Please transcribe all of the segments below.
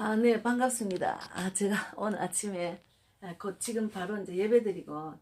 아, 네, 반갑습니다. 아, 제가 오늘 아침에 아, 곧 지금 바로 이제 예배 드리고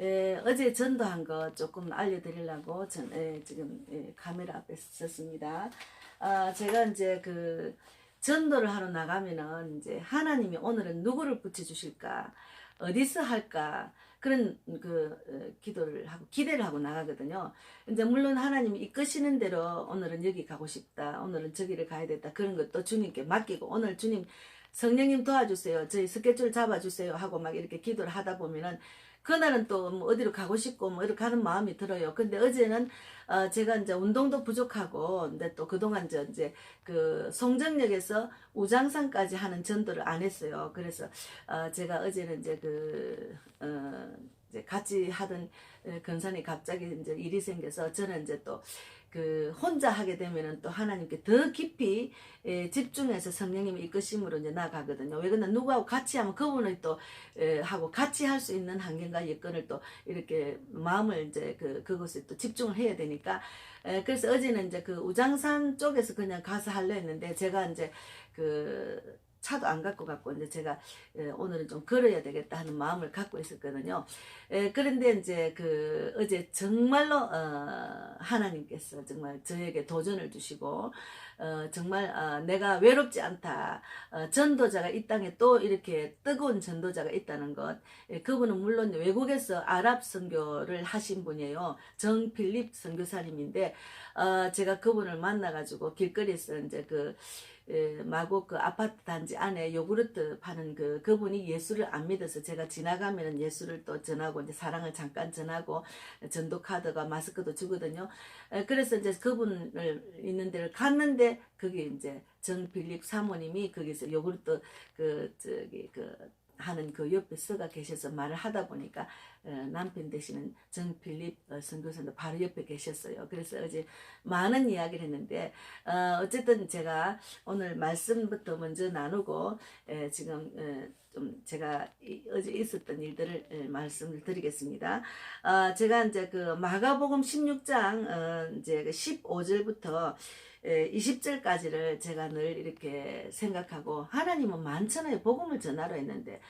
에, 어제 전도한 거 조금 알려드리려고 전, 에, 지금 에, 카메라 앞에 섰습니다. 아, 제가 이제 그 전도를 하러 나가면은 이제 하나님이 오늘은 누구를 붙여주실까? 어디서 할까? 그런 그 어, 기도를 하고 기대를 하고 나가거든요. 이제 물론 하나님이 이끄시는 대로 오늘은 여기 가고 싶다. 오늘은 저기를 가야 됐다. 그런 것도 주님께 맡기고 오늘 주님 성령님 도와주세요. 저희 스케줄 잡아주세요. 하고 막 이렇게 기도를 하다 보면은 그날은 또 뭐 어디로 가고 싶고 뭐 이렇게 하는 마음이 들어요. 근데 어제는 어 제가 이제 운동도 부족하고 근데 또 그동안 저 이제 그 송정역에서 우장산까지 하는 전도를 안 했어요. 그래서 어 제가 어제는 이제 그 어 이제 같이 하던 어, 건산이 갑자기 이제 일이 생겨서 저는 이제 또 그 혼자 하게 되면은 또 하나님께 더 깊이 에, 집중해서 성령님이 이끄심으로 이제 나가거든요. 왜 그러나 누구하고 같이 하면 그분을 또 에, 하고 같이 할 수 있는 환경과 여건을 또 이렇게 마음을 이제 그 그것에 또 집중을 해야 되니까 에, 그래서 어제는 이제 그 우장산 쪽에서 그냥 가서 하려 했는데 제가 이제 그 차도 안 갖고 갔고 이제 제가 에, 오늘은 좀 걸어야 되겠다 하는 마음을 갖고 있었거든요. 에, 그런데 이제 그 어제 정말로 어, 하나님께서 정말 저에게 도전을 주시고 어, 정말 어, 내가 외롭지 않다. 어, 전도자가 이 땅에 또 이렇게 뜨거운 전도자가 있다는 것. 예, 그분은 물론 외국에서 아랍 선교를 하신 분이에요. 정필립 선교사님인데 어, 제가 그분을 만나가지고 길거리에서 이제 그 에, 마곡 그 아파트 단지 안에 요구르트 파는 그 그분이 예수를 안 믿어서 제가 지나가면은 예수를 또 전하고 이제 사랑을 잠깐 전하고 전도 카드가 마스크도 주거든요. 에, 그래서 이제 그분을 있는 데를 갔는데 거기 이제 정필립 사모님이 거기서 요구르트 그 저기 그 하는 그 옆에 서가 계셔서 말을 하다 보니까 어, 남편 되시는 정필립 어, 선교사도 바로 옆에 계셨어요. 그래서 어제 많은 이야기를 했는데 어, 어쨌든 제가 오늘 말씀부터 먼저 나누고 에, 지금 에, 좀 제가 이- 어제 있었던 일들을 에, 말씀을 드리겠습니다. 어, 제가 이제 그 마가복음 16장 어, 이제 15절부터 20절까지를 제가 늘 이렇게 생각하고 하나님은 만천하에 복음을 전하러 했는데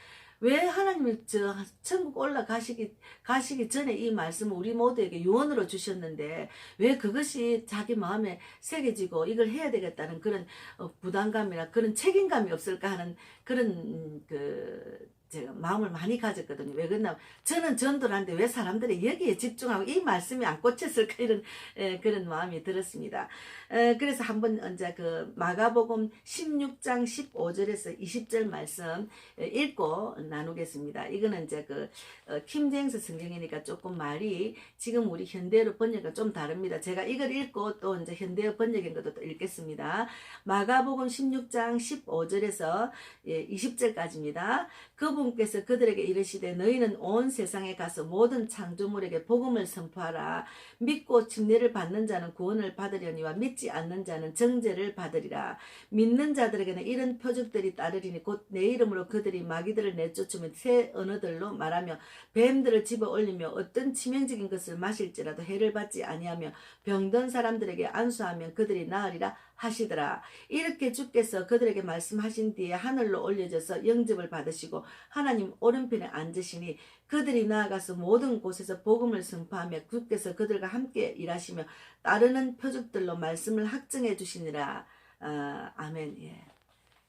왜 하나님이 저 천국 올라가시기 가시기 전에 이 말씀을 우리 모두에게 유언으로 주셨는데 왜 그것이 자기 마음에 새겨지고 이걸 해야 되겠다는 그런 어, 부담감이나 그런 책임감이 없을까 하는 그런 음, 그 제가 마음을 많이 가졌거든요. 왜 그러냐면 저는 전도를 하는데 왜 사람들이 여기에 집중하고 이 말씀이 안 꽂혔을까 이런 에, 그런 마음이 들었습니다. 에, 그래서 한번 이제 그 마가복음 16장 15절에서 20절 말씀 에, 읽고 나누겠습니다. 이거는 이제 그 어, 킴제임스 성경이니까 조금 말이 지금 우리 현대로 번역은 좀 다릅니다. 제가 이걸 읽고 또 이제 현대어 번역인 것도 또 읽겠습니다. 마가복음 16장 15절에서 예, 20절까지입니다. 그분 께서 그들에게 이르시되 너희는 온 세상에 가서 모든 창조물에게 복음을 선포하라. 믿고 침례를 받는 자는 구원을 받으려니와 믿지 않는 자는 정죄를 받으리라. 믿는 자들에게는 이런 표적들이 따르리니 곧 내 이름으로 그들이 마귀들을 내쫓으며 새 언어들로 말하며 뱀들을 집어 올리며 어떤 치명적인 것을 마실지라도 해를 받지 아니하며 병든 사람들에게 안수하면 그들이 나으리라 하시더라. 이렇게 주께서 그들에게 말씀하신 뒤에 하늘로 올려져서 영접을 받으시고 하나님 오른편에 앉으시니 그들이 나아가서 모든 곳에서 복음을 선포하며 주께서 그들과 함께 일하시며 따르는 표적들로 말씀을 확증해 주시니라. 아, 아멘. 예.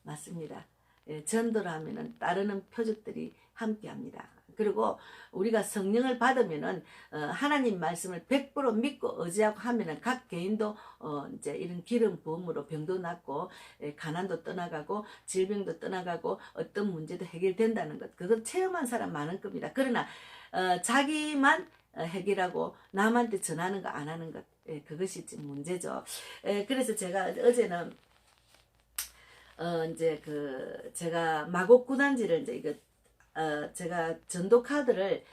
맞습니다. 예, 전도를 하면은 따르는 표적들이 함께 합니다. 그리고 우리가 성령을 받으면은 어, 하나님 말씀을 100% 믿고 의지하고 하면은 각 개인도 어, 이제 이런 기름 부음으로 병도 낫고 예, 가난도 떠나가고 질병도 떠나가고 어떤 문제도 해결된다는 것 그걸 체험한 사람 많을 겁니다. 그러나 어, 자기만 어, 해결하고 남한테 전하는 거 안 하는 것 예, 그것이 지금 문제죠. 예, 그래서 제가 어제는 어 이제 그 제가 마곡 구단지를 이제 이거 어 제가 전도 카드를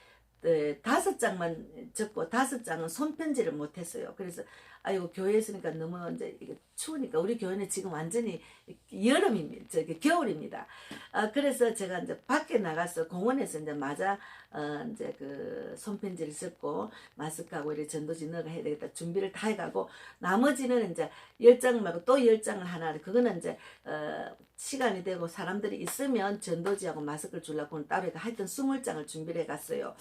네, 다섯 장만 적고 다섯 장은 손편지를 못했어요. 그래서 아이고 교회에 있으니까 너무 이제 추우니까 우리 교회는 지금 완전히 여름입니다. 저기 겨울입니다. 아 그래서 제가 이제 밖에 나가서 공원에서 이제 맞아 어 이제 그 손편지를 썼고 마스크하고 이렇게 전도지 넣어가 해야 되겠다 준비를 다 해가고 나머지는 이제 열장 말고 또 열 장을 하나 그거는 이제 어 시간이 되고 사람들이 있으면 전도지하고 마스크를 주려고 따로 해가 하여튼 스물 장을 준비를 해갔어요.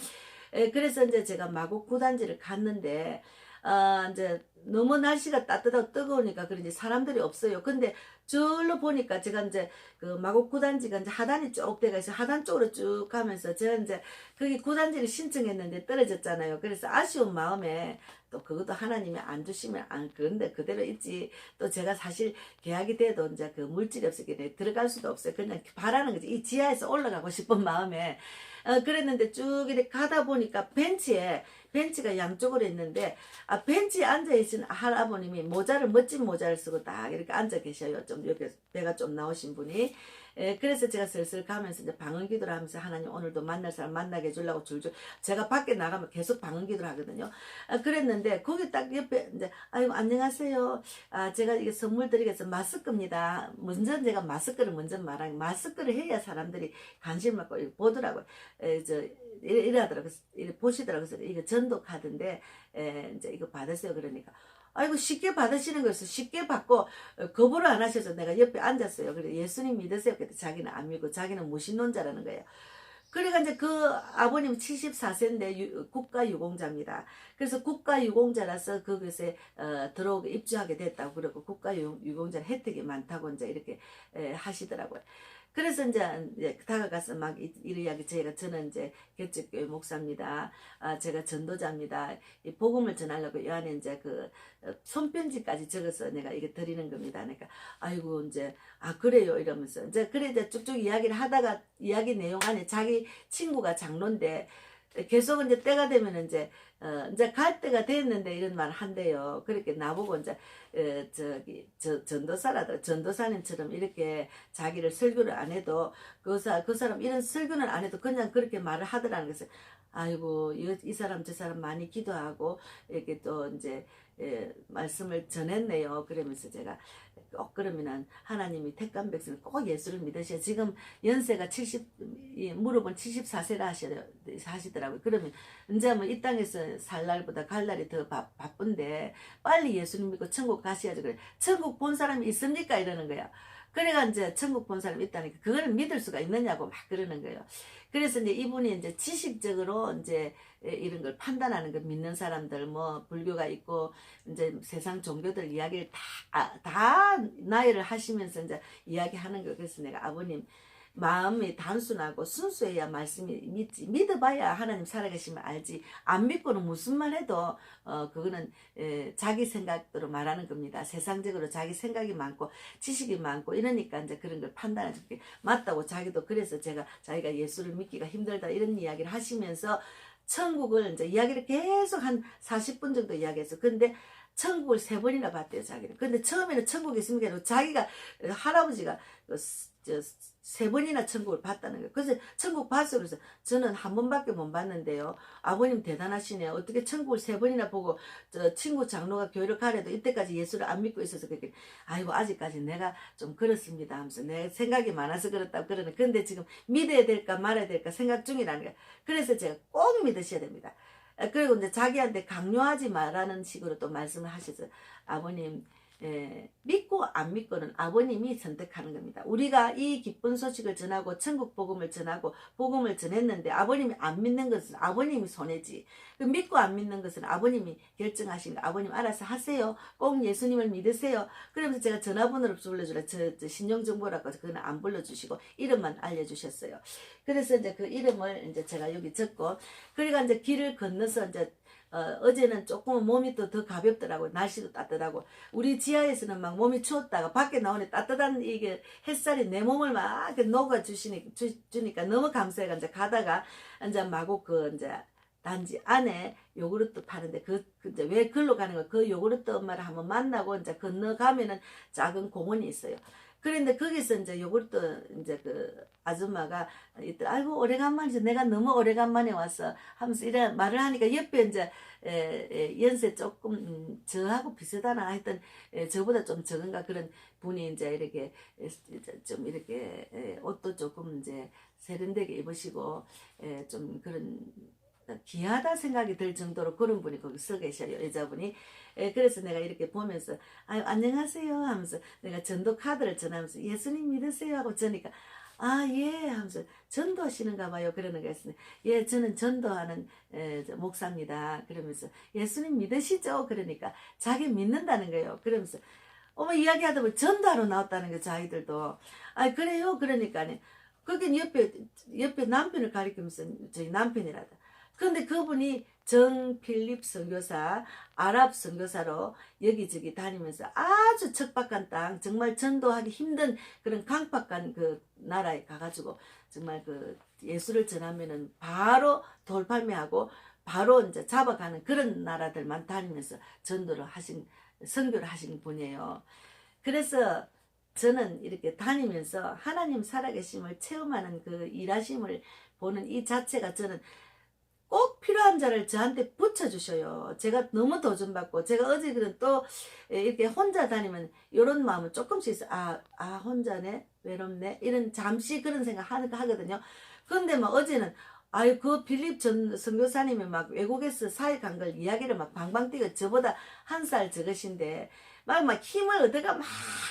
에, 그래서 이제 제가 마곡 구단지를 갔는데 아, 이제 너무 날씨가 따뜻하고 뜨거우니까 그런지 사람들이 없어요. 근데 저로 보니까 제가 이제 그 마곡 구단지가 이제 하단이 쭉 돼가 있어 하단 쪽으로 쭉 가면서 제가 이제 거기 구단지를 신청했는데 떨어졌잖아요. 그래서 아쉬운 마음에 또 그것도 하나님이 안 주시면 안 그런데 그대로 있지. 또 제가 사실 계약이 돼도 이제 그 물질이 없었기 때문에 들어갈 수도 없어요. 그냥 바라는 거지. 이 지하에서 올라가고 싶은 마음에 어, 그랬는데 쭉 이렇게 가다 보니까 벤치에 벤치가 양쪽으로 있는데 아 벤치에 앉아 계신 할아버님이 모자를 멋진 모자를 쓰고 딱 이렇게 앉아 계셔요. 좀 이렇게 배가 좀 나오신 분이. 에, 그래서 제가 슬슬 가면서 이제 방언 기도를 하면서 하나님 오늘도 만날 사람 만나게 해주려고 줄줄 제가 밖에 나가면 계속 방언 기도를 하거든요. 아, 그랬는데 거기 딱 옆에 이제 아이고 안녕하세요. 아 제가 이게 선물 드리겠어 마스크입니다. 먼저 제가 마스크를 먼저 말하니 마스크를 해야 사람들이 관심 갖고 보더라고요. 에, 저 이래, 이래 하더라고요. 이래 보시더라고요. 이거 전도 카드인데 에, 이제 이거 받으세요. 그러니까 아이고 쉽게 받으시는 거였어. 쉽게 받고 어, 거부를 안 하셔서 내가 옆에 앉았어요. 그래 예수님 믿으세요. 그때 자기는 안 믿고 자기는 무신론자라는 거예요. 그러니까 이제 그 아버님 74세인데 국가 유공자입니다. 그래서 국가 유공자라서 그것에 어, 들어오게 입주하게 됐다고 그러고 국가 유, 유공자 혜택이 많다고 이제 이렇게 에, 하시더라고요. 그래서 이제, 이제 다가가서 막 이, 이 이야기 제가 저는 이제 개척교회 목사입니다. 아 제가 전도자입니다. 이 복음을 전하려고 이 안에 이제 그 어, 손편지까지 적어서 내가 이게 드리는 겁니다. 그러니까 아이고 이제 아 그래요 이러면서 이제 그래 이제 쭉쭉 이야기를 하다가 이야기 내용 안에 자기 친구가 장로인데 계속 이제 때가 되면 이제 어 이제 갈 때가 됐는데 이런 말 한대요. 그렇게 나보고 이제 어 저기 저 전도사라더 전도사님처럼 이렇게 자기를 설교를 안 해도 그, 사, 그 사람 이런 설교는 안 해도 그냥 그렇게 말을 하더라는 것을 아이고 이, 이 사람 저 사람 많이 기도하고 이렇게 또 이제 예, 말씀을 전했네요. 그러면서 제가 꼭 그러면은 하나님이 택한 백성은 꼭 예수를 믿으셔. 지금 연세가 70, 이 무릎은 74세라 하셔, 하시더라고요. 그러면 이제 뭐 이 땅에서 살 날보다 갈 날이 더 바, 바쁜데 빨리 예수님 믿고 천국 가셔야죠. 그래. 천국 본 사람이 있습니까? 이러는 거야. 그래가 이제 천국 본 사람이 있다니까 그거를 믿을 수가 있느냐고 막 그러는 거예요. 그래서 이제 이분이 이제 지식적으로 이제 이런 걸 판단하는 걸 믿는 사람들 뭐 불교가 있고 이제 세상 종교들 이야기를 다다 나열을 하시면서 이제 이야기하는 거 그래서 내가 아버님 마음이 단순하고 순수해야 말씀이 믿지 믿어봐야 하나님 살아계시면 알지 안 믿고는 무슨 말 해도 어 그거는 에, 자기 생각대로 말하는 겁니다. 세상적으로 자기 생각이 많고 지식이 많고 이러니까 이제 그런 걸 판단하는 게 맞다고 자기도 그래서 제가 자기가 예수를 믿기가 힘들다 이런 이야기를 하시면서 천국을 이제 이야기를 계속 한 40분 정도 이야기했어 근데 천국을 세 번이나 봤대요 자기는. 근데 처음에는 천국에 있으니까 자기가 할아버지가 그 저, 세 번이나 천국을 봤다는 거예요. 그래서 천국 봤어. 그래서 저는 한 번밖에 못 봤는데요. 아버님 대단하시네요. 어떻게 천국을 세 번이나 보고 저 친구 장로가 교회를 가래도 이때까지 예수를 안 믿고 있어서 그렇게 아이고 아직까지 내가 좀 그렇습니다 하면서 내 생각이 많아서 그렇다고 그러는 근데 지금 믿어야 될까 말아야 될까 생각 중이라는 거예요. 그래서 제가 꼭 믿으셔야 됩니다. 그리고 이제 자기한테 강요하지 말라는 식으로 또 말씀을 하셔서 아버님 예, 믿고 안 믿고는 아버님이 선택하는 겁니다. 우리가 이 기쁜 소식을 전하고 천국 복음을 전하고 복음을 전했는데 아버님이 안 믿는 것은 아버님이 손해지. 그 믿고 안 믿는 것은 아버님이 결정하신 거. 아버님 알아서 하세요. 꼭 예수님을 믿으세요. 그러면서 제가 전화번호를 불러주라. 저, 저 신용정보라고 그건 안 불러주시고 이름만 알려주셨어요. 그래서 이제 그 이름을 이제 제가 여기 적고 그러니까 이제 길을 건너서 이제 어, 제는 조금 몸이 또 더 가볍더라고요. 날씨도 따뜻하고. 우리 지하에서는 막 몸이 추웠다가 밖에 나오니 따뜻한 이게 햇살이 내 몸을 막 이렇게 녹아 주시니, 주, 주니까 너무 감사해가 이제 가다가 이제 마구 그 이제 단지 안에 요구르트 파는데 그, 그 이제 왜 글로 가는 거? 그 요구르트 엄마를 한번 만나고 이제 건너가면은 작은 공원이 있어요. 그런데 거기서 이제 요것도 이제 그 아줌마가 아이고 오래간만이지 내가 너무 오래간만에 와서 하면서 이런 말을 하니까 옆에 이제 에, 에, 연세 조금 음, 저하고 비슷하나 하여튼 에, 저보다 좀 적은가 그런 분이 이제 이렇게 에, 좀 이렇게 에, 옷도 조금 이제 세련되게 입으시고 에, 좀 그런 귀하다 생각이 들 정도로 그런 분이 거기 서 계셔요 여자분이. 에, 그래서 내가 이렇게 보면서 아유 안녕하세요 하면서 내가 전도 카드를 전하면서 예수님 믿으세요 하고 저니까 아 예 하면서 전도하시는가 봐요. 그러는 거 있으니 예 저는 전도하는 에, 저 목사입니다. 그러면서 예수님 믿으시죠? 그러니까 자기 믿는다는 거예요. 그러면서 어머 이야기하다 보면 전도하러 나왔다는 거 자기들도. 아 그래요? 그러니까 거긴 옆에 옆에 남편을 가리키면서 저희 남편이라다 그런데 그분이 정 필립 선교사, 아랍 선교사로 여기저기 다니면서 아주 척박한 땅, 정말 전도하기 힘든 그런 강박한 그 나라에 가가지고 정말 그 예수를 전하면은 바로 돌팔매하고 바로 이제 잡아가는 그런 나라들만 다니면서 전도를 하신, 선교를 하신 분이에요. 그래서 저는 이렇게 다니면서 하나님 살아계심을 체험하는 그 일하심을 보는 이 자체가 저는 꼭 필요한 자를 저한테 붙여주셔요. 제가 너무 도전받고, 제가 어제 그런 또 이렇게 혼자 다니면 이런 마음은 조금씩 있어. 아, 아, 혼자네? 외롭네? 이런 잠시 그런 생각 하- 하거든요. 근데 막 어제는 아유, 그 필립 전 선교사님이 막 외국에서 사역한 걸 이야기를 막 방방 뛰고 저보다 한 살 적으신데 막, 막 힘을 얻어가 막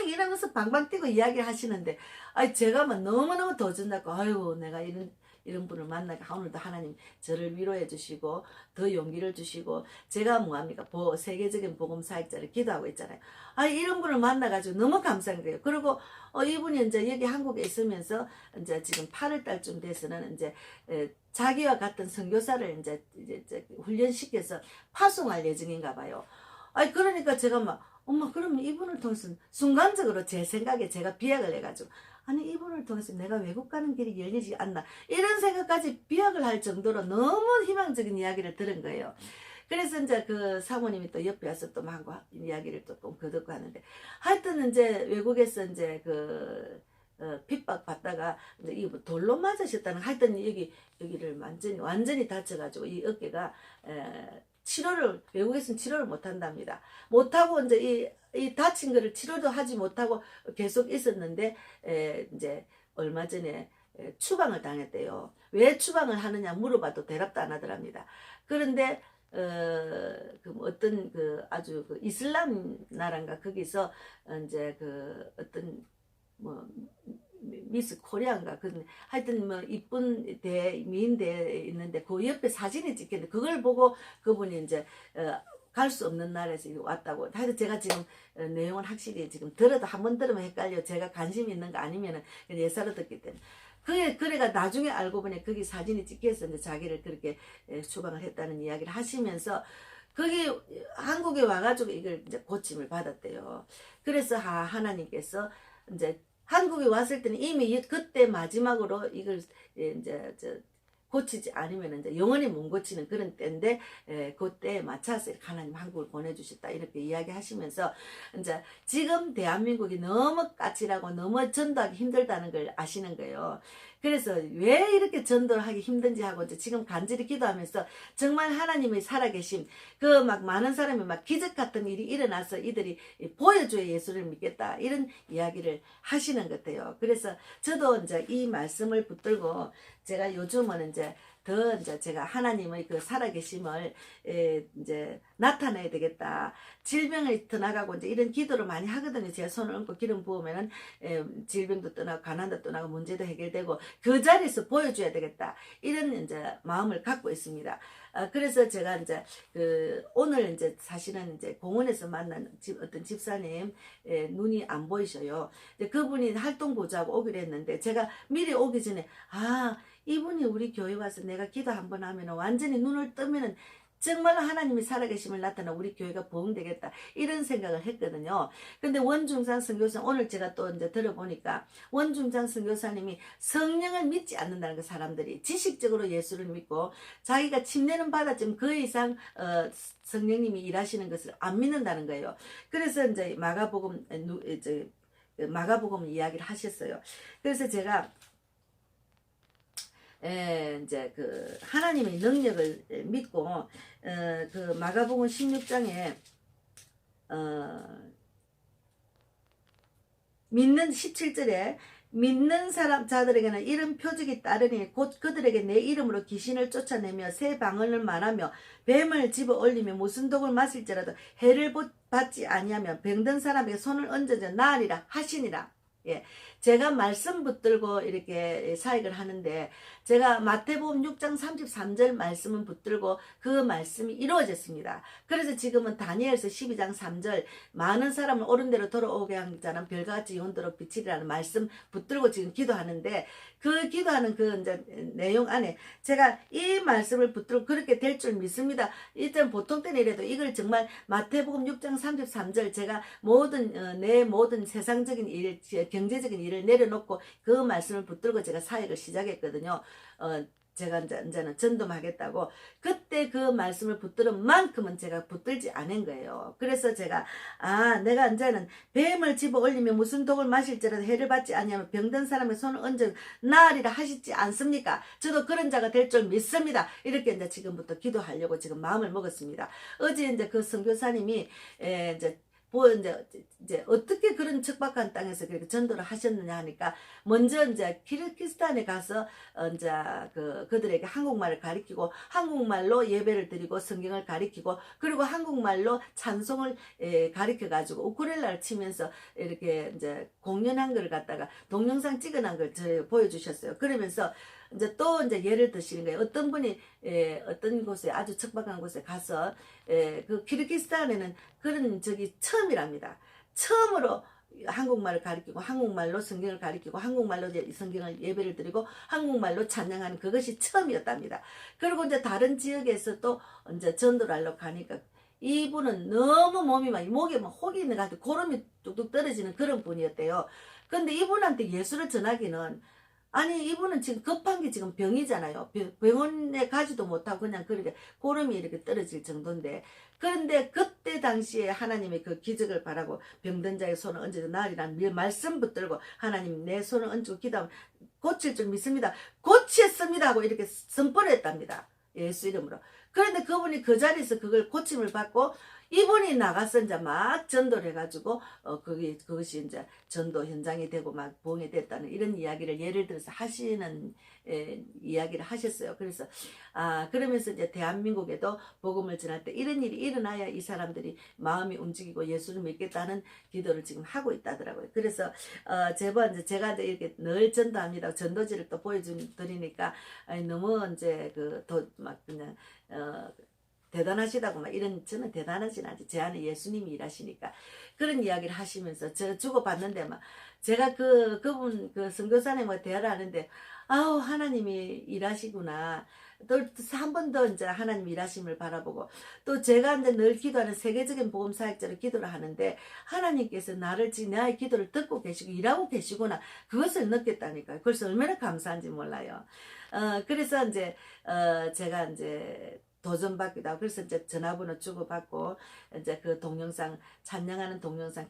이러면서 방방 뛰고 이야기를 하시는데 아이, 제가 막 너무너무 도전받고 아유, 내가 이런 이런 분을 만나가 오늘도 하나님 저를 위로해 주시고 더 용기를 주시고 제가 뭐합니까 보, 세계적인 복음 사역자를 기도하고 있잖아요. 아 이런 분을 만나가지고 너무 감사한 거예요. 그리고 어, 이분이 이제 여기 한국에 있으면서 이제 지금 8월 달쯤 돼서는 이제 에, 자기와 같은 선교사를 이제, 이제, 이제 훈련시켜서 파송할 예정인가 봐요. 아니 그러니까 제가 막 엄마 그러면 이분을 통해서 순간적으로 제 생각에 제가 비약을 해가지고 아니 이분을 통해서 내가 외국 가는 길이 열리지 않나 이런 생각까지 비약을 할 정도로 너무 희망적인 이야기를 들은 거예요. 그래서 이제 그 사모님이 또 옆에 와서 또 막 이야기를 또또 거듣고 하는데 하여튼 이제 외국에서 이제 그 어, 핍박 받다가 이제 이 돌로 맞으셨다는 하여튼 여기 여기를 완전히 완전히 다쳐가지고 이 어깨가 에, 치료를 외국에서는 치료를 못 한답니다. 못 하고 이제 이, 이 다친 거를 치료도 하지 못하고 계속 있었는데 에, 이제 얼마 전에 에, 추방을 당했대요. 왜 추방을 하느냐 물어봐도 대답도 안 하더랍니다. 그런데 어, 그 어떤 그 아주 그 이슬람 나라인가 거기서 이제 그 어떤 뭐 미스 코리아인가 그 하여튼 뭐 이쁜 대 미인대 있는데 그 옆에 사진이 찍혔는데 그걸 보고 그분이 이제 어, 갈 수 없는 나라에서 왔다고. 하여튼 제가 지금 어, 내용은 확실히 지금 들어도 한 번 들으면 헷갈려. 제가 관심 있는 거 아니면은 예사로 듣기 때문에. 그게 그래가 나중에 알고 보니 거기 사진이 찍혀 있었는데 자기를 그렇게 에, 추방을 했다는 이야기를 하시면서 거기 한국에 와가지고 이걸 이제 고침을 받았대요. 그래서 하, 하나님께서 이제 한국에 왔을 때는 이미 이- 그때 마지막으로 이걸 예, 이제 저 고치지 않으면 이제 영원히 못 고치는 그런 때인데 에, 그때에 맞춰서 하나님 한국을 보내주셨다 이렇게 이야기하시면서 이제 지금 대한민국이 너무 까칠하고 너무 전도하기 힘들다는 걸 아시는 거예요. 그래서 왜 이렇게 전도를 하기 힘든지 하고 이제 지금 간절히 기도하면서 정말 하나님의 살아계심 그 막 많은 사람이 막 기적 같은 일이 일어나서 이들이 보여줘야 예수를 믿겠다 이런 이야기를 하시는 것 같아요. 그래서 저도 이제 이 말씀을 붙들고 제가 요즘은 이제 더 이제 제가 하나님의 그 살아계심을 에, 이제 나타내야 되겠다. 질병이 떠나가고 이제 이런 기도를 많이 하거든요. 제가 손을 얹고 기름 부으면은 에, 질병도 떠나고 가난도 떠나고 문제도 해결되고 그 자리에서 보여줘야 되겠다. 이런 이제 마음을 갖고 있습니다. 아, 그래서 제가 이제 그 오늘 이제 사실은 이제 공원에서 만난 집, 어떤 집사님 에, 눈이 안 보이셔요. 그분이 활동 보자고 오기로 했는데 제가 미리 오기 전에 아 이분이 우리 교회 와서 내가 기도 한번 하면 완전히 눈을 뜨면은 정말 하나님이 살아계심을 나타나 우리 교회가 부흥되겠다 이런 생각을 했거든요. 근데 원중장 선교사 오늘 제가 또 이제 들어보니까 원중장 선교사님이 성령을 믿지 않는다는 그 사람들이 지식적으로 예수를 믿고 자기가 침례는 받았지만 그 이상 어, 성령님이 일하시는 것을 안 믿는다는 거예요. 그래서 이제 마가복음 그 마가복음 이야기를 하셨어요. 그래서 제가 에, 이제 그 하나님의 능력을 믿고 어, 그 마가복음 16장에 어, 믿는 17절에 믿는 사람 자들에게는 이런 표적이 따르니 곧 그들에게 내 이름으로 귀신을 쫓아내며 새 방언을 말하며 뱀을 집어 올리며 무슨 독을 마실지라도 해를 보- 받지 아니하며 병든 사람에게 손을 얹어져 나으리라 하시니라. 예. 제가 말씀 붙들고 이렇게 사역을 하는데 제가 마태복음 6장 33절 말씀은 붙들고 그 말씀이 이루어졌습니다. 그래서 지금은 다니엘서 12장 3절 많은 사람을 옳은 대로 돌아오게 한 자는 별과 같이 영원토록 비치리라는 말씀 붙들고 지금 기도하는데 그 기도하는 그 이제 내용 안에 제가 이 말씀을 붙들고 그렇게 될 줄 믿습니다. 일단 보통 때는 이래도 이걸 정말 마태복음 6장 33절 제가 모든 어, 내 모든 세상적인 일, 경제적인 일을 내려놓고 그 말씀을 붙들고 제가 사역을 시작했거든요. 어, 제가 이제, 이제는 전도하겠다고 그때 그 말씀을 붙들은 만큼은 제가 붙들지 않은 거예요. 그래서 제가 아 내가 이제는 뱀을 집어 올리면 무슨 독을 마실지라도 해를 받지 아니하면 병든 사람의 손을 얹어 나으리라 하시지 않습니까? 저도 그런 자가 될 줄 믿습니다. 이렇게 이제 지금부터 기도하려고 지금 마음을 먹었습니다. 어제 이제 그 선교사님이 에, 이제 뭐 이제 이제 어떻게 그런 척박한 땅에서 그렇게 전도를 하셨느냐 하니까 먼저 이제 키르기스탄에 가서 어, 이제 그 그들에게 한국말을 가리키고 한국말로 예배를 드리고 성경을 가리키고 그리고 한국말로 찬송을 에, 가리켜 가지고 우크렐라를 치면서 이렇게 이제 공연한 걸 갖다가 동영상 찍어놓은 걸저 보여주셨어요. 그러면서 이제 또 이제 예를 드시는 거예요. 어떤 분이 에, 어떤 곳에 아주 척박한 곳에 가서 에, 그 키르기스탄에는 그런 적이 처음이랍니다. 처음으로 한국말을 가리키고 한국말로 성경을 가리키고 한국말로 성경을 예배를 드리고 한국말로 찬양하는 그것이 처음이었답니다. 그리고 이제 다른 지역에서 또 이제 전도를 하러 가니까 이분은 너무 몸이 막 목에 막 혹이 있는 것 같아 고름이 뚝뚝 떨어지는 그런 분이었대요. 근데 이분한테 예수를 전하기는 아니 이분은 지금 급한 게 지금 병이잖아요. 병- 병원에 가지도 못하고 그냥 그렇게 고름이 이렇게 떨어질 정도인데 그런데 그때 당시에 하나님의 그 기적을 바라고 병든 자의 손을 얹어도 나으리라는 미- 말씀 붙들고 하나님 내 손을 얹고 기도하면 고칠 줄 믿습니다. 고쳤습니다 하고 이렇게 선포를 했답니다. 예수 이름으로. 그런데 그분이 그 자리에서 그걸 고침을 받고 이분이 나가서 이제 막 전도를 해가지고 어 그게 그것이 이제 전도 현장이 되고 막 봉이 됐다는 이런 이야기를 예를 들어서 하시는 에, 이야기를 하셨어요. 그래서 아 그러면서 이제 대한민국에도 복음을 전할 때 이런 일이 일어나야 이 사람들이 마음이 움직이고 예수를 믿겠다는 기도를 지금 하고 있다더라고요. 그래서 어 제번 이제 제가 이제 이렇게 늘 전도합니다. 전도지를 또 보여드리니까 아니, 너무 이제 그도막 그냥 어 대단하시다고 막 이런 저는 대단하진 않지. 제 안에 예수님이 일하시니까. 그런 이야기를 하시면서 저 주고받는데 막 제가 그 그분 그 선교사님과 대화를 하는데 아우 하나님이 일하시구나. 또 한 번 더 이제 하나님 일하심을 바라보고 또 제가 이제 늘 기도하는 세계적인 복음 사역자로 기도를 하는데 하나님께서 나를 지금 나의 기도를 듣고 계시고 일하고 계시구나 그것을 느꼈다니까요. 그래서 얼마나 감사한지 몰라요. 어 그래서 이제 어 제가 이제 도전받기도 하고 그래서 이제 전화번호 주고받고 이제 그 동영상 찬양하는 동영상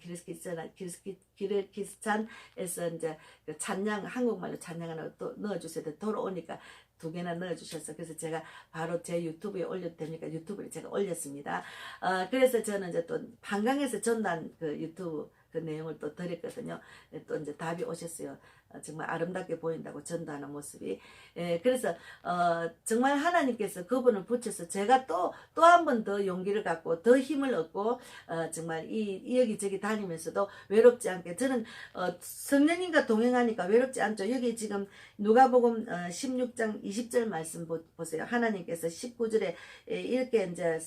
키르기스탄에서 이제 그 찬양 한국말로 찬양하는 거또 넣어주세요. 돌아오니까 두 개나 넣어주셨어. 그래서 제가 바로 제 유튜브에 올려도 되니까 유튜브에 제가 올렸습니다. 어, 그래서 저는 이제 또 한강에서 전단 그 유튜브 그 내용을 또 드렸거든요. 또 이제 답이 오셨어요. 어, 정말 아름답게 보인다고 전도하는 모습이. 예, 그래서 어, 정말 하나님께서 그분을 붙여서 제가 또 또 한 번 더 용기를 갖고 더 힘을 얻고 어, 정말 이, 이 여기저기 다니면서도 외롭지 않게 저는 어, 성령님과 동행하니까 외롭지 않죠. 여기 지금 누가복음 어, 16장 20절 말씀 보, 보세요. 하나님께서 19절에 이렇게 이제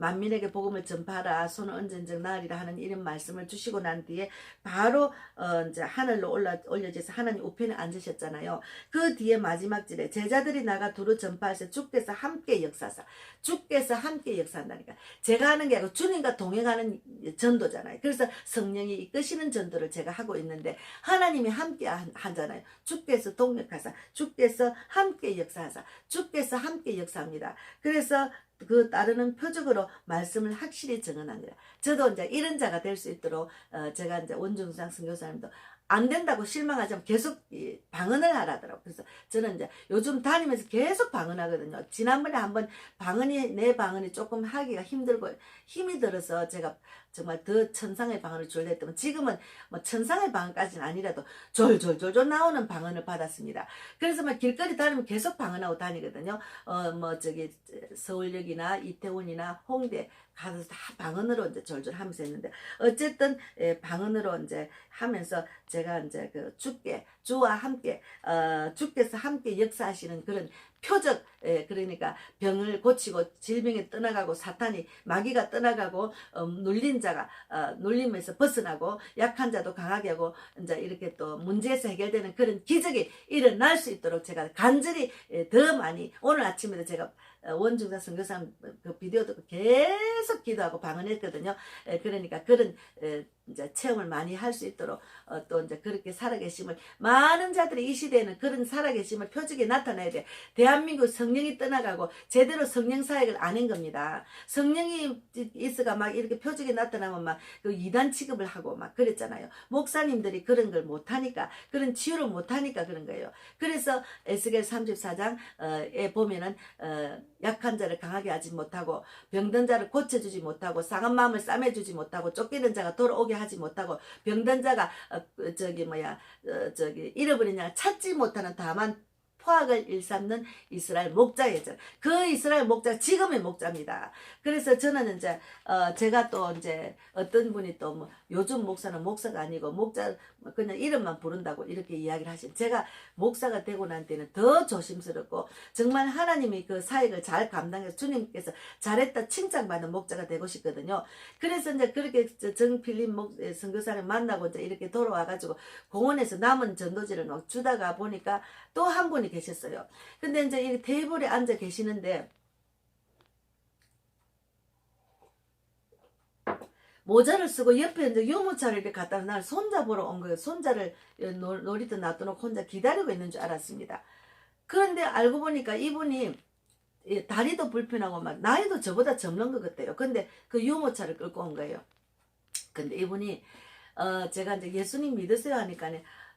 만민에게 복음을 전파하라 손을 얹은즉 나으리라 하는 이런 말씀을 주시고 난 뒤에 바로 어 이제 하늘로 올라 올려져서 하나님 우편에 앉으셨잖아요. 그 뒤에 마지막 절에 제자들이 나가 두루 전파해서 주께서 함께 역사사 주께서 함께 역사한다니까 제가 하는 게 아니고 주님과 동행하는 전도잖아요. 그래서 성령이 이끄시는 전도를 제가 하고 있는데 하나님이 함께 한- 하잖아요. 주께서 동역하사 주께서 함께 역사하사 주께서 함께 역사합니다. 그래서 그 따르는 표적으로 말씀을 확실히 정언합니다. 저도 이제 이런 자가 될 수 있도록 어, 제가 이제 원중상 선교사님도 안 된다고 실망하지만 계속 이 방언을 하라더라고. 그래서 저는 이제 요즘 다니면서 계속 방언하거든요. 지난번에 한번 방언이 내 방언이 조금 하기가 힘들고 힘이 들어서 제가 정말 더 천상의 방언을 줄려 했더니 지금은 뭐 천상의 방언까지는 아니라도 졸졸졸졸 나오는 방언을 받았습니다. 그래서 막 길거리 다니면 계속 방언하고 다니거든요. 어 뭐 저기 서울역이나 이태원이나 홍대 가서 다 방언으로 이제 졸졸 하면서 했는데 어쨌든 예, 방언으로 이제 하면서 제가 이제 그 주께 주와 함께 어 주께서 함께 역사하시는 그런 표적 예, 그러니까 병을 고치고 질병이 떠나가고 사탄이 마귀가 떠나가고 어, 눌린 자가 어, 눌림에서 벗어나고 약한 자도 강하게 하고 이제 이렇게 또 문제에서 해결되는 그런 기적이 일어날 수 있도록 제가 간절히 예, 더 많이 오늘 아침에도 제가 어, 원중사 선교사 그 비디오도 계속 기도하고 방언했거든요. 에, 그러니까 그런 에, 이제 체험을 많이 할 수 있도록 어, 또 이제 그렇게 살아계심을 많은 자들이 이 시대에는 그런 살아계심을 표적에 나타내야 돼. 대한민국 성령이 떠나가고 제대로 성령 사역을 안 한 겁니다. 성령이 있어가 막 이렇게 표적에 나타나면 막 그 이단 취급을 하고 막 그랬잖아요. 목사님들이 그런 걸 못하니까 그런 치유를 못하니까 그런 거예요. 그래서 에스겔 34장에 보면은 어, 약한 자를 강하게 하지 못하고 병든 자를 고쳐주지 못하고 상한 마음을 싸매주지 못하고 쫓기는 자가 돌아오게 하지 못하고 병든 자가 어, 저기 뭐야 어, 저기 잃어버린 자가 찾지 못하는 다만 포악을 일삼는 이스라엘 목자예죠. 그 이스라엘 목자 지금의 목자입니다. 그래서 저는 이제 어 제가 또 이제 어떤 분이 또 뭐 요즘 목사는 목사가 아니고 목자 그냥 이름만 부른다고 이렇게 이야기를 하신 제가 목사가 되고 난 때는 더 조심스럽고 정말 하나님이 그 사역을 잘 감당해서 주님께서 잘했다 칭찬받는 목자가 되고 싶거든요. 그래서 이제 그렇게 정필림 목 선교사를 만나고 이제 이렇게 돌아와가지고 공원에서 남은 전도지를 막 주다가 보니까 또 한 분이 계셨어요. 근데 이제 이 테이블에 앉아 계시는데 모자를 쓰고 옆에 이제 유모차를 이렇게 갖다 날 손잡으러 온 거예요. 손자를 놀- 놀이터 놔두놓고 혼자 기다리고 있는 줄 알았습니다. 그런데 알고 보니까 이분이 이 다리도 불편하고 막 나이도 저보다 젊는 것 같아요. 근데 그 유모차를 끌고 온 거예요. 근데 이분이 어 제가 이제 예수님 믿으세요 하니까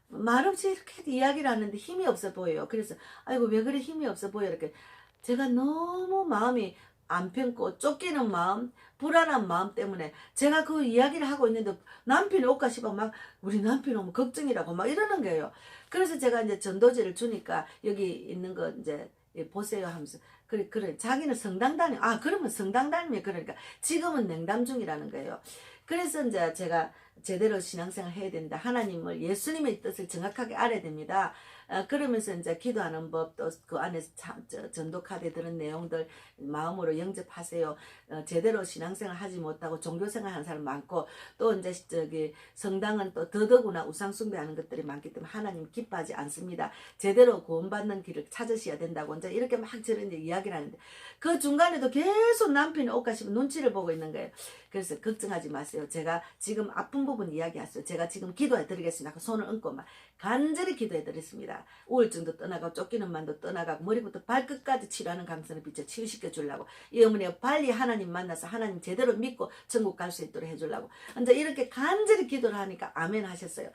말없이 이렇게 이야기를 하는데 힘이 없어 보여요. 그래서 아이고 왜 그래 힘이 없어 보여 이렇게 제가 너무 마음이 안 편고 쫓기는 마음, 불안한 마음 때문에 제가 그 이야기를 하고 있는데 남편이 올까 싶어 막 우리 남편 오면 걱정이라고 막 이러는 거예요. 그래서 제가 이제 전도지를 주니까 여기 있는 거 이제 보세요 하면서 그래 그래 자기는 성당 다니 아 그러면 성당 다니면 그러니까 지금은 냉담 중이라는 거예요. 그래서 이제 제가 제대로 신앙생활 해야 된다. 하나님을 예수님의 뜻을 정확하게 알아야 됩니다. 어, 그러면서 이제 기도하는 법 또 그 안에 참, 저, 전도 카드에 드는 내용들 마음으로 영접하세요. 어, 제대로 신앙생활 하지 못하고 종교생활 하는 사람 많고 또 이제 저기 성당은 또 더더구나 우상 숭배하는 것들이 많기 때문에 하나님 기뻐하지 않습니다. 제대로 구원받는 길을 찾으셔야 된다고 이제 이렇게 막 저런 이야기를 하는데 그 중간에도 계속 남편이 옷가 싶은 눈치를 보고 있는 거예요. 그래서 걱정하지 마세요. 제가 지금 아픈 부분 이야기했어요. 제가 지금 기도해 드리겠습니다. 하고 손을 얹고 막 간절히 기도해 드렸습니다. 우울증도 떠나가고 쫓기는 만도 떠나가고 머리부터 발끝까지 치료하는 감성을 비춰 치유시켜 주려고 이 어머니가 빨리 하나님 만나서 하나님 제대로 믿고 천국 갈 수 있도록 해주려고 이제 이렇게 간절히 기도를 하니까 아멘 하셨어요.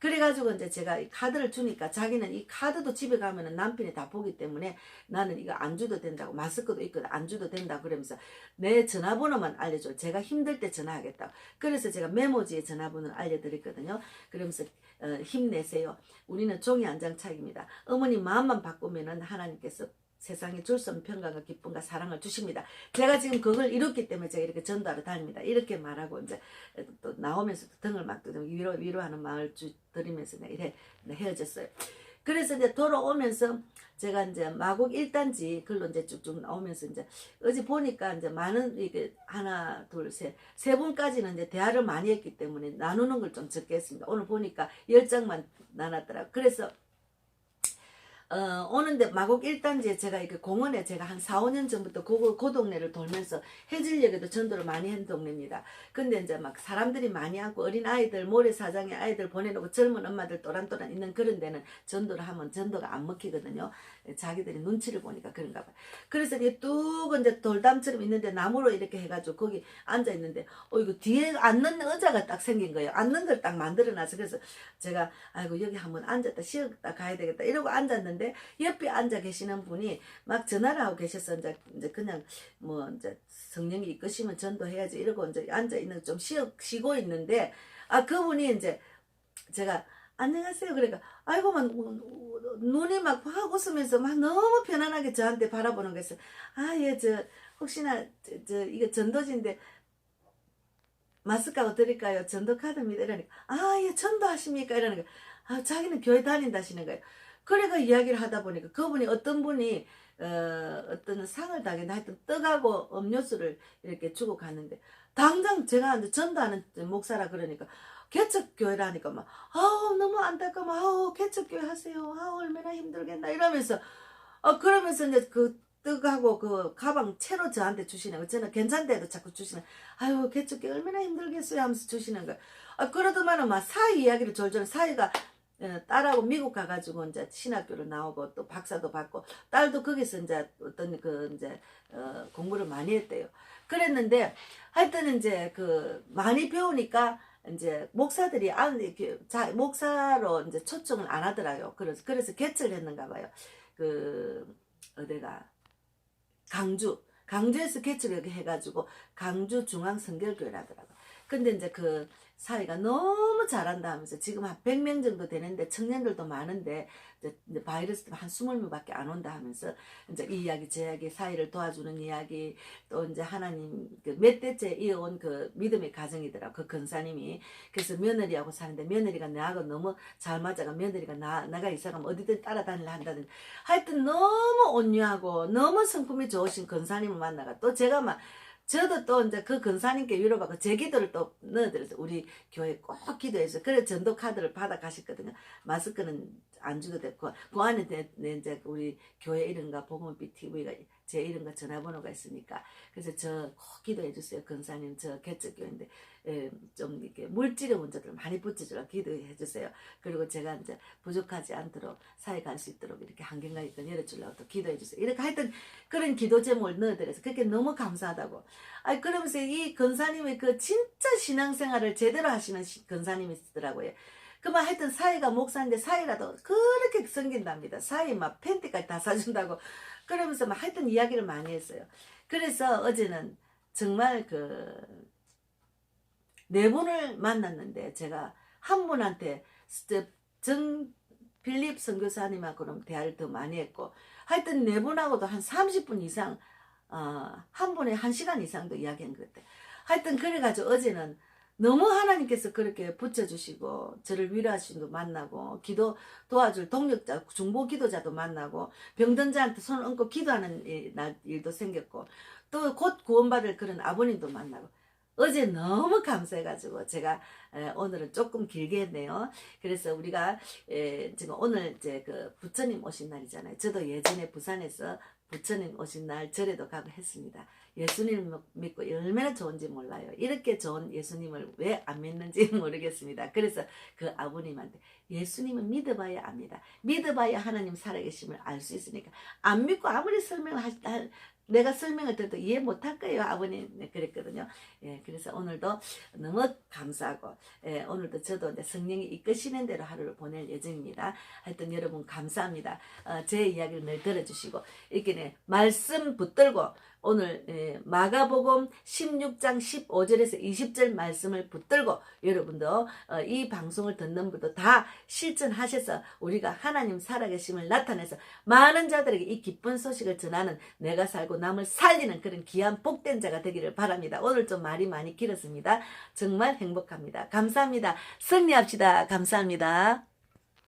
그래가지고 이제 제가 이 카드를 주니까 자기는 이 카드도 집에 가면은 남편이 다 보기 때문에 나는 이거 안 줘도 된다고 마스크도 있거든 안 줘도 된다 그러면서 내 전화번호만 알려줘 제가 힘들 때 전화하겠다 그래서 제가 메모지에 전화번호를 알려드렸거든요 그러면서 어, 힘내세요 우리는 종이 한 장 차이입니다 어머니 마음만 바꾸면은 하나님께서 세상에 줄 수 없는 평강과 기쁨과 사랑을 주십니다. 제가 지금 그걸 이뤘기 때문에 제가 이렇게 전도하러 다닙니다. 이렇게 말하고 이제 또 나오면서 또 등을 막 위로, 위로하는 마음을 주, 드리면서 이래 헤어졌어요. 그래서 이제 돌아오면서 제가 이제 마곡 1단지 글로 이제 쭉쭉 나오면서 이제 어제 보니까 이제 많은 이게 하나 둘셋세 분까지는 이제 대화를 많이 했기 때문에 나누는 걸 좀 적게 했습니다. 오늘 보니까 열 장만 나눴더라고. 그래서 어, 오는데 마곡 1단지에 제가 이렇게 공원에 제가 한 4, 5년 전부터 그, 그 동네를 돌면서 해질녘에도 전도를 많이 한 동네입니다. 근데 이제 막 사람들이 많이 하고 어린 아이들, 모래사장에 아이들 보내놓고 젊은 엄마들 또란또란 있는 그런 데는 전도를 하면 전도가 안 먹히거든요. 자기들이 눈치를 보니까 그런가 봐요. 그래서 이게 뚝 이제 돌담처럼 있는데 나무로 이렇게 해가지고 거기 앉아 있는데 어 이거 뒤에 앉는 의자가 딱 생긴 거예요. 앉는 걸 딱 만들어놔서 그래서 제가 아이고 여기 한번 앉았다 쉬었다 가야 되겠다 이러고 앉았는데 옆에 앉아 계시는 분이 막 전화를 하고 계셔서 이제, 그냥 뭐 이제 성령이 이끄시면 전도해야지 이러고 이제 앉아 있는 좀 쉬어, 쉬고 있는데 아 그분이 이제 제가 안녕하세요 그러니까 아이고 막 눈이 막 확 웃으면서 막 너무 편안하게 저한테 바라보는 거였어요. 아 예 저 혹시나 저, 저 이거 전도지인데 마스크하고 드릴까요? 전도 카드입니다. 이러니까 아 예 전도하십니까? 거예요. 아 자기는 교회 다닌다시는 거예요. 그래가 이야기를 하다 보니까 그분이 어떤 분이 어, 어떤 상을 당했나 하여튼 떡하고 음료수를 이렇게 주고 갔는데 당장 제가 이제 전도하는 목사라 그러니까 개척교회라니까 막 아우 너무 안타까워. 아우 개척교회 하세요. 아우 얼마나 힘들겠나 이러면서 어 그러면서 이제 그 떡하고 그 가방 채로 저한테 주시는 거 저는 괜찮대도 자꾸 주시는 아유 개척교회 얼마나 힘들겠어요 하면서 주시는 거. 아, 그러더만은 막 사이 이야기를 졸졸 사이가 어, 딸하고 미국 가가지고 이제 신학교를 나오고 또 박사도 받고 딸도 거기서 이제 어떤 그 이제 어, 공부를 많이 했대요. 그랬는데 하여튼 이제 그 많이 배우니까 이제 목사들이 안 이렇게 자 목사로 이제 초청을 안 하더라고요. 그래서 그래서 개척을 했는가 봐요. 그 어디가 강주 강주에서 이렇게 해가지고 강주 중앙 성결교회라더라고요. 근데 이제 그 사회가 너무 잘한다 하면서 지금 한 100명 정도 되는데 청년들도 많은데 이제 바이러스 한 20명밖에 안 온다 하면서 이제 이 이야기 저 이야기 사회를 도와주는 이야기 또 이제 하나님 그 몇 대째 이어온 그 믿음의 가정이더라 그 근사님이. 그래서 며느리하고 사는데 며느리가 나하고 너무 잘 맞아가 며느리가 나 나가 이사가면 어디든 따라다니려 한다든 하여튼 너무 온유하고 너무 성품이 좋으신 근사님을 만나가 또 제가 막 저도 또 이제 그 근사님께 위로받고 제 기도를 또 넣어드려서 우리 교회 꼭 기도해서 그래 전도 카드를 받아 가셨거든요. 마스크는 안 주도 됐고 그 안에 이제 우리 교회 이름과 복음빛 TV가 제 이름과 전화번호가 있으니까 그래서 저 꼭 기도해 주세요. 근사님 저 개척교회인데 예, 좀 이렇게 물질의 문제들 많이 붙여주라 기도해 주세요. 그리고 제가 이제 부족하지 않도록 사회 갈 수 있도록 이렇게 한경과 있던 열어주려고 또 기도해 주세요. 이렇게 하여튼 그런 기도 제목을 넣어드려서 그렇게 너무 감사하다고. 아니 그러면서 이 근사님의 그 진짜 신앙생활을 제대로 하시는 시- 근사님이 있더라고요. 그만 하여튼 사이가 목사인데 사이라도 그렇게 섬긴답니다. 사이 막 팬티까지 다 사준다고. 그러면서 막 하여튼 이야기를 많이 했어요. 그래서 어제는 정말 그 네 분을 만났는데 제가 한 분한테 정 필립 선교사님하고는 대화를 더 많이 했고 하여튼 네 분하고도 한 30분 이상 어, 한 분에 한 시간 이상도 이야기한 것 같아요. 하여튼 그래가지고 어제는 너무 하나님께서 그렇게 붙여주시고 저를 위로하신 분 만나고 기도 도와줄 동력자 중보 기도자도 만나고 병든 자한테 손을 얹고 기도하는 일- 날- 일도 생겼고 또 곧 구원받을 그런 아버님도 만나고 어제 너무 감사해가지고 제가 에, 오늘은 조금 길게 했네요. 그래서 우리가 에, 지금 오늘 이제 그 부처님 오신 날이잖아요. 저도 예전에 부산에서 부처님 오신 날 절에도 가고 했습니다. 예수님을 믿고 얼마나 좋은지 몰라요. 이렇게 좋은 예수님을 왜 안 믿는지 모르겠습니다. 그래서 그 아버님한테 예수님은 믿어봐야 압니다. 믿어봐야 하나님 살아계심을 알 수 있으니까 안 믿고 아무리 설명을 내가 설명을 들어도 이해 못할 거예요 아버님 네, 그랬거든요. 예, 그래서 오늘도 너무 감사하고 예, 오늘도 저도 성령이 이끄시는 대로 하루를 보낼 예정입니다. 하여튼 여러분 감사합니다. 어, 제 이야기를 늘 들어주시고 이렇게 네, 말씀 붙들고 오늘 예, 마가복음 16장 15절에서 20절 말씀을 붙들고 여러분도 어, 이 방송을 듣는 분도 다 실천하셔서 우리가 하나님 살아계심을 나타내서 많은 자들에게 이 기쁜 소식을 전하는 내가 살고 남을 살리는 그런 귀한 복된 자가 되기를 바랍니다. 오늘 좀 말이 많이 길었습니다. 정말 행복합니다. 감사합니다. 승리합시다. 감사합니다.